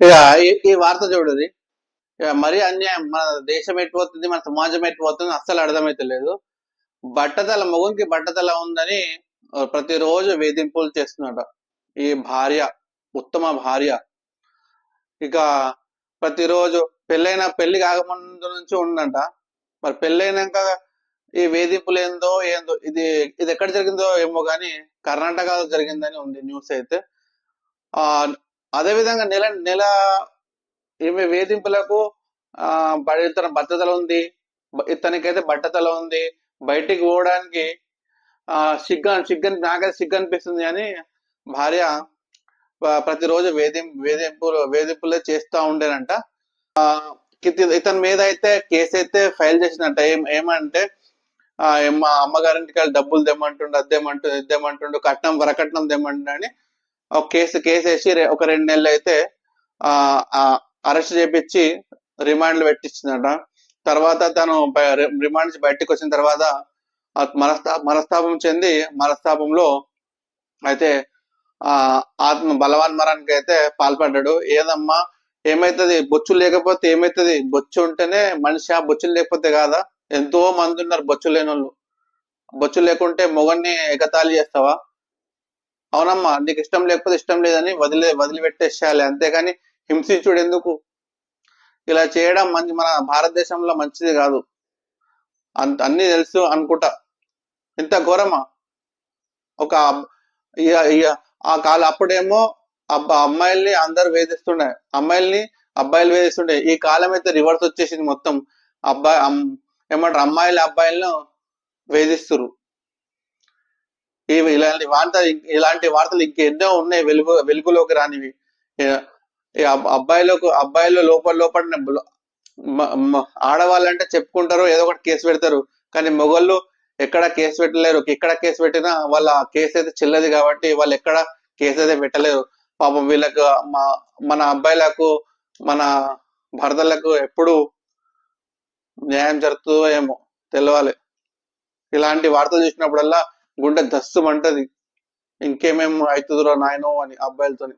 ఇక ఈ- వార్త చూడది. ఇక మరీ అన్యాయం. మన దేశం ఎటుపోతుంది మన సమాజం ఎటుపోతుంది అస్సలు అర్థమైతలేదు. బట్టతల మొగునికి బట్టతల ఉందని ప్రతిరోజు వేధింపులు చేస్తున్నాడు ఈ భార్య ఉత్తమ భార్య. ఇక ప్రతిరోజు పెళ్ళైన పెళ్ళి కాకముందు నుంచి ఉందంట. మరి పెళ్ళైనాక ఈ వేధింపులు ఏందో ఏందో ఇది ఇది ఎక్కడ జరిగిందో ఏమో కానీ కర్ణాటకలో జరిగిందని ఉంది న్యూస్ అయితే. ఆ అదే విధంగా నెల నెల ఈమె వేధింపులకు ఆ బ- ఇతను ఉంది. ఇతనికైతే బట్టతల ఉంది. బయటికి పోవడానికి సిగ్గు సిగ్గు నాకైతే సిగ్గు అనిపిస్తుంది అని భార్య ప్రతిరోజు వేధిం వేధింపులు వేధింపులే చేస్తూ ఉండేనంట. ఆ ఇతని మీద అయితే కేసు అయితే ఫైల్ చేసినట్ట ఏం ఏమంటే మా అమ్మగారింటికి వెళ్ళి డబ్బులు తెమ్మంటుండు అది తెమ్మంటుండు కట్నం వరకట్నం తెమ్మంటుండని అని ఒక కేసు కేసు వేసి ఒక రెండు నెలలు అయితే ఆ అరెస్ట్ చేపించి రిమాండ్లు పెట్టించిందట తర్వాత తను రిమాండ్ నుంచి బయటకు వచ్చిన తర్వాత మనస్తా మనస్తాపం చెంది మనస్తాపంలో అయితే ఆ ఆత్మ బలవాన్ మరానికి అయితే పాల్పడ్డాడు. ఏదమ్మా ఏమైతుంది? బొచ్చు లేకపోతే ఏమైతుంది? బొచ్చు ఉంటేనే మనిషి ఆ బొచ్చులు లేకపోతే కాదా? ఎంతో మంది ఉన్నారు బొచ్చు లేని వాళ్ళు బొచ్చు లేకుంటే మొగన్ని ఎగతాళి చేస్తావా? అవునమ్మా నీకు ఇష్టం లేకపోతే ఇష్టం లేదని వదిలే వదిలిపెట్టేసేయాలి. అంతేగాని హింసించుడు ఎందుకు? ఇలా చేయడం మంచి మన భారతదేశంలో మంచిది కాదు. అంత అన్ని తెలుసు అనుకుంటా. ఇంత ఘోరమా? ఒక ఆ కాల అప్పుడేమో అబ్బా అమ్మాయిల్ని అందరు వేధిస్తుండే. అమ్మాయిల్ని అబ్బాయిలు వేధిస్తుండే. ఈ కాలం అయితే రివర్స్ వచ్చేసింది మొత్తం. అబ్బాయి ఏమంటారు? అమ్మాయిలు అబ్బాయిలను వేధిస్తురు ఇవి ఇలాంటి వార్త ఇలాంటి వార్తలు ఇంకెన్నో ఉన్నాయి వెలుగు వెలుగులోకి రానివి. అబ్బాయిలకు అబ్బాయిలు లోపల లోపల ఆడవాళ్ళంటే చెప్పుకుంటారు ఏదో ఒకటి కేసు పెడతారు. కానీ మొగళ్ళు ఎక్కడ కేసు పెట్టలేరు. ఎక్కడ కేసు పెట్టినా వాళ్ళ కేసు అయితే చిల్లది కాబట్టి వాళ్ళు ఎక్కడ కేసు అయితే పెట్టలేరు. పాపం వీళ్ళకు మా మన అబ్బాయిలకు మన భర్తలకు ఎప్పుడు న్యాయం జరుగుతుందో ఏమో తెలవాలి. ఇలాంటి వార్తలు చూసినప్పుడల్లా గుండె దస్సుమంటది ఇంకేమేం అవుతుందో నాయనో అని అబ్బాయిలతోని.